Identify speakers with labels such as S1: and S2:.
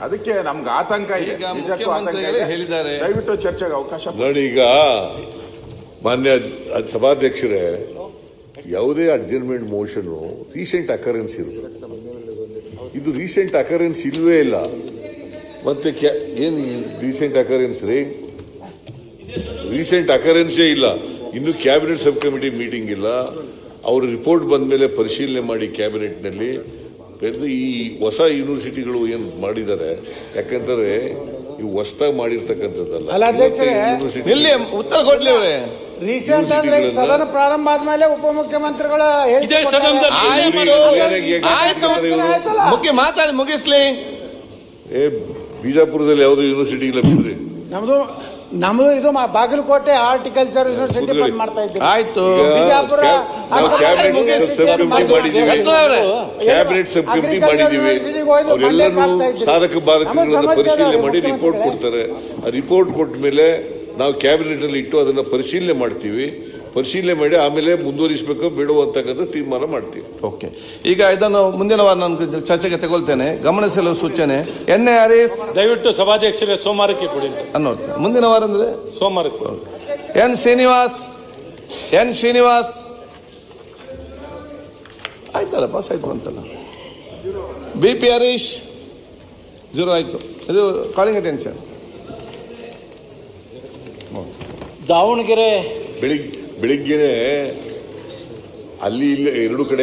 S1: ಅದಕ್ಕೆ ನಮ್ಗೆ ಆತಂಕ ಇದೆ.
S2: ಈಗ
S1: ನಿಜಕ್ಕೂ ಆತಂಕ
S2: ಮುಖ್ಯಮಂತ್ರಿಗಳೇ
S1: ಇದೆ.
S2: ಹೇಳಿದ್ದಾರೆ.
S1: ದಯವಿಟ್ಟು ಚರ್ಚೆಗೆ ಅವಕಾಶ ಕೊಡಿ.
S3: ನೋಡಿ ಈಗ ಮಾನ್ಯ ಅದ್- ಸಭಾಧ್ಯಕ್ಷರೇ ಯಾವುದೇ ಅಡ್ಜರ್ಮೆಂಟ್ ಮೋಷನ್ ರೀಸೆಂಟ್ ಅಕರೆನ್ಸ್ ಇರುತ್ತೆ ಇದು ರೀಸೆಂಟ್ ಅಕರೆನ್ಸ್ ಇಲ್ವೇ ಇಲ್ಲ. ಮತ್ತೆ ಕ್ಯಾ- ಏನು ರೀಸೆಂಟ್ ಅಕರೆನ್ಸ್ ರೀ? ರೀಸೆಂಟ್ ಅಕರೆನ್ಸೇ ಇಲ್ಲ. ಇನ್ನು ಕ್ಯಾಬಿನೆಟ್ ಸಬ್ ಕಮಿಟಿ ಮೀಟಿಂಗ್ ಇಲ್ಲ. ಅವ್ರ ರಿಪೋರ್ಟ್ ಬಂದ ಮೇಲೆ ಪರಿಶೀಲನೆ ಮಾಡಿ ಕ್ಯಾಬಿನೆಟ್ ಬೆಂದು ಈ ಹೊಸ ಯೂನಿವರ್ಸಿಟಿಗಳು ಏನು ಮಾಡಿದ್ದಾರೆ ಯಾಕಂದ್ರೆ ಇವು ಹೊಸದಾಗಿ ಮಾಡಿರ್ತಕ್ಕಂಥದ್ದಲ್ಲ.
S2: ಇಲ್ಲಿ ಉತ್ತರ ಕೊಡ್ಲಿ ಅವ್ರೆ.
S4: ರೀಸೆಂಟ್ ಅಂದ್ರೆ ಸದನ ಪ್ರಾರಂಭ ಆದ್ಮೇಲೆ ಉಪಮುಖ್ಯಮಂತ್ರಿಗಳ
S2: ಮುಖ್ಯ ಮಾತಾಡಿ ಮುಗಿಸ್ಲಿ.
S3: ಏ ಬಿಜಾಪುರದಲ್ಲಿ ಯಾವುದೋ ಯೂನಿವರ್ಸಿಟಿ ಇಲ್ಲ ಬಿಡ್ರಿ
S4: ನಮ್ದು ನಮ್ದು ಇದು ಮ- ಬಾಗಲಕೋಟೆ ಆರ್ಟಿಕಲ್ಚರ್ ಯೂನಿವರ್ಸಿಟಿ ಬಂದ್ ಮಾಡ್ತಾ ಇದ್ದೀವಿ.
S2: ಆಯ್ತು.
S4: ಬಿಜಾಪುರ
S3: ನಾವು ಕ್ಯಾಬಿನೆಟ್ ಸಬ್ ಕಮಿಟಿ ಮಾಡಿದ್ದೀವಿ ಕ್ಯಾಬಿನೆಟ್ ಸಬ್ ಕಮಿಟಿ ಮಾಡಿದ್ದೀವಿ ಅವರೆಲ್ಲರೂ. ಸಾಧಕ ಬಾಧಕಗಳನ್ನು ಪರಿಶೀಲನೆ ಮಾಡಿ ರಿಪೋರ್ಟ್ ಕೊಡ್ತಾರೆ. ಆ ರಿಪೋರ್ಟ್ ಕೊಟ್ಟ ಮೇಲೆ ನಾವು ಕ್ಯಾಬಿನೆಟ್ ಅಲ್ಲಿ ಇಟ್ಟು ಅದನ್ನ ಪರಿಶೀಲನೆ ಮಾಡ್ತೀವಿ. ಪರಿಶೀಲನೆ ಮಾಡಿ ಆಮೇಲೆ ಮುಂದುವರಿಸಬೇಕು ಬೇಡೋ ಅಂತಕ್ಕಂಥ ತೀರ್ಮಾನ ಮಾಡ್ತೀವಿ.
S2: ಓಕೆ. ಈಗ ಇದನ್ನು ಮುಂದಿನ ವಾರ ನಾನು ಚರ್ಚೆಗೆ ತಗೊಳ್ತೇನೆ. ಗಮನಿಸಲು ಸೂಚನೆ ಎನ್ಎ ಹರೀಸ್
S5: ದಯವಿಟ್ಟು ಸಭಾಧ್ಯಕ್ಷರೇ ಸೋಮವಾರಕ್ಕೆ ಕೊಡಿ ಅಂತ.
S2: ಅನ್ನೋದು. ಮುಂದಿನ ವಾರ ಅಂದ್ರೆ?
S5: ಸೋಮವಾರಕ್ಕೆ
S2: ಎನ್ ಶ್ರೀನಿವಾಸ್ ಎನ್ ಶ್ರೀನಿವಾಸ್ ಆಯ್ತಲ್ಲ ಪಾಸ್ ಆಯ್ತು ಅಂತಲ್ಲ. B P Harish. ಜೀರೋ ಆಯ್ತು. ಇದು ಕಾಲಿಂಗ್ ಅಟೆನ್ಷನ್
S5: ದಾವಣಗೆರೆ.
S3: ಬೆಳಿಗ್ಗೆ ಬೆಳಿಗ್ಗೆನೆ ಅಲ್ಲಿ ಇಲ್ಲಿ ಎರಡು ಕಡೆ